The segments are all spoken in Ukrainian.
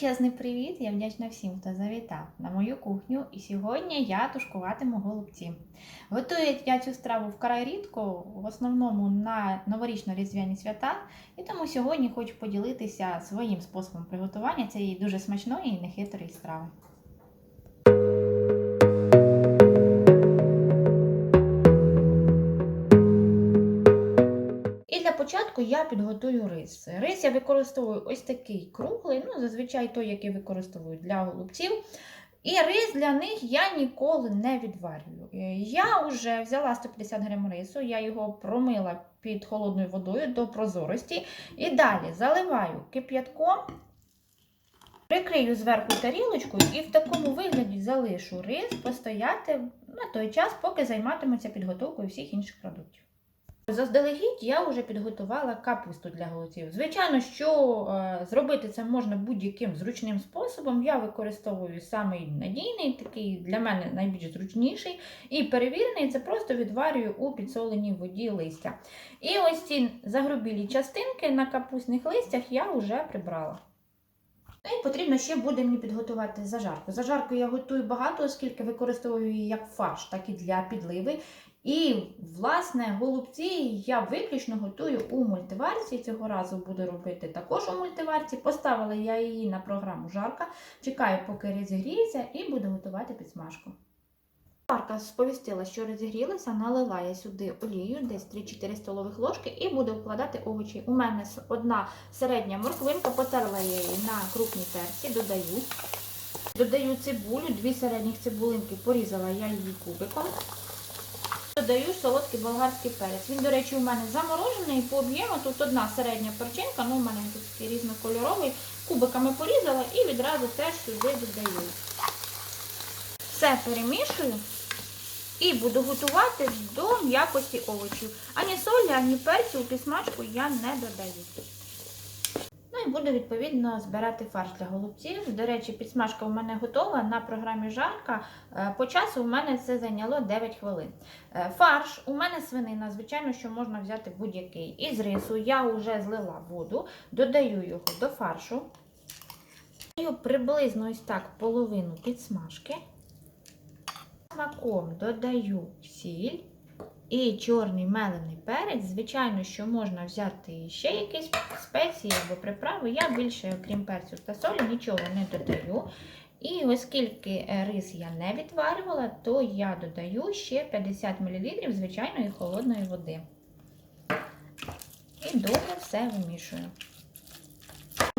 Величезний привіт! Я вдячна всім, хто завітав на мою кухню. І сьогодні я тушкуватиму голубці. Готую я цю страву вкрай рідко, в основному на новорічно-різдвяні свята. І тому сьогодні хочу поділитися своїм способом приготування цієї дуже смачної і нехитрої страви. І для початку я підготую рис. Рис я використовую ось такий круглий, ну, зазвичай той, який використовують для голубців. І рис для них я ніколи не відварюю. Е, Я вже взяла 150 грам рису, я його промила під холодною водою до прозорості. І далі заливаю кип'ятком, прикрию зверху тарілочкою і в такому вигляді залишу рис постояти на той час, поки займатимуться підготовкою всіх інших продуктів. Заздалегідь я вже підготувала капусту для голубців. Звичайно, що е, зробити це можна будь-яким зручним способом. Я використовую самий надійний, такий для мене найбільш зручніший і перевірений це просто відварюю у підсоленій воді листя. І ось ці загрубілі частинки на капустних листях я вже прибрала. І потрібно ще буде мені підготувати зажарку. Зажарку я готую багато, оскільки використовую її як фарш, так і для підливи. І, власне, голубці я виключно готую у мультиварці. Цього разу буду робити також у мультиварці. Поставила я її на програму жарка. Чекаю, поки розігріється, і буду готувати підсмажку. Жарка сповістила, що розігрілася, налила я сюди олію, десь 3-4 столових ложки, і буду вкладати овочі. У мене одна середня морквинка, потерла я її на крупній терці, додаю. Додаю цибулю, дві середніх цибулинки, порізала я її кубиком. Додаю солодкий болгарський перець. Він, до речі, у мене заморожений по об'єму. Тут одна середня перчинка, ну у мене тут такий різнокольоровий. Кубиками порізала і відразу теж сюди додаю. Все перемішую і буду готувати до м'якості овочів. Ані солі, ані перцю у підсмажку я не додаю. Буду, відповідно, збирати фарш для голубців. До речі, підсмажка у мене готова на програмі жарка. Е, По часу у мене це зайняло 9 хвилин. Е, Фарш у мене свинина, звичайно, що можна взяти будь-який. Із рису я вже злила воду, додаю його до фаршу. Додаю приблизно ось так половину підсмажки. Смаком додаю сіль. І чорний мелений перець, звичайно, що можна взяти ще якісь спеції або приправи. Я більше, окрім перцю та солі, нічого не додаю. І оскільки рис я не відварювала, то я додаю ще 50 мл звичайної холодної води. І довго все вимішую.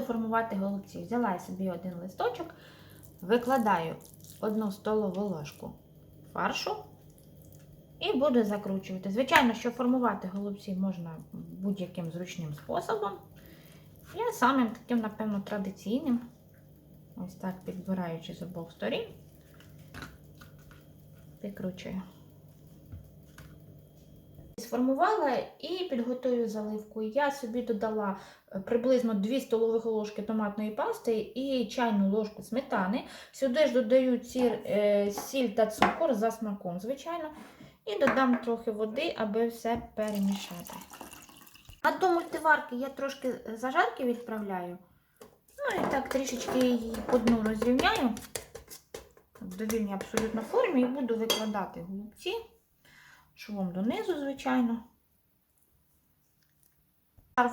Формувати голубці. Взяла я собі один листочок, викладаю одну столову ложку фаршу. І буду закручувати. Звичайно, що формувати голубці можна будь-яким зручним способом. Я самим таким, напевно, традиційним, ось так підбираючи з обох сторін, підкручую. Сформувала і підготую заливку. Я собі додала приблизно 2 столових ложки томатної пасти і чайну ложку сметани. Сюди ж додаю е, сіль та цукор за смаком, звичайно. І додам трохи води, аби все перемішати. А до мультиварки я трошки зажарки відправляю. Ну і так трішечки її по дну розрівняю в довільній абсолютно формі і буду викладати голубці швом донизу, звичайно.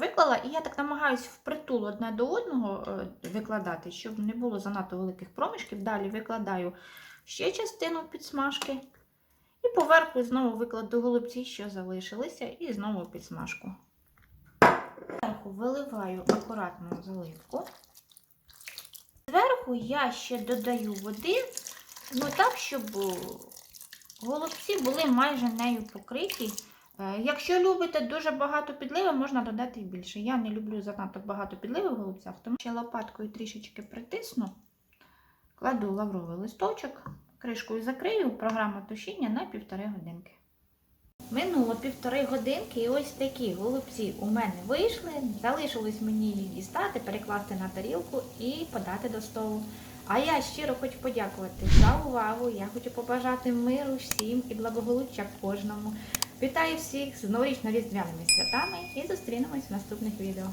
Виклала, і я так намагаюся впритул одне до одного викладати, щоб не було занадто великих проміжків. Далі викладаю ще частину підсмажки. І поверху знову викладу голубці, що залишилися, і знову підсмажку. Зверху виливаю акуратну заливку. Зверху я ще додаю води, ну так, щоб голубці були майже нею покриті. Якщо любите дуже багато підливи, можна додати і більше. Я не люблю занадто багато підливи в голубцях, тому ще лопаткою трішечки притисну, кладу лавровий листочок. Кришкою закрию, програма тушіння на півтори годинки. Минуло півтори годинки і ось такі голубці у мене вийшли. Залишилось мені їх дістати, перекласти на тарілку і подати до столу. А я щиро хочу подякувати за увагу. Я хочу побажати миру всім і благополуччя кожному. Вітаю всіх з новорічно-різдвяними святами і зустрінемось в наступних відео.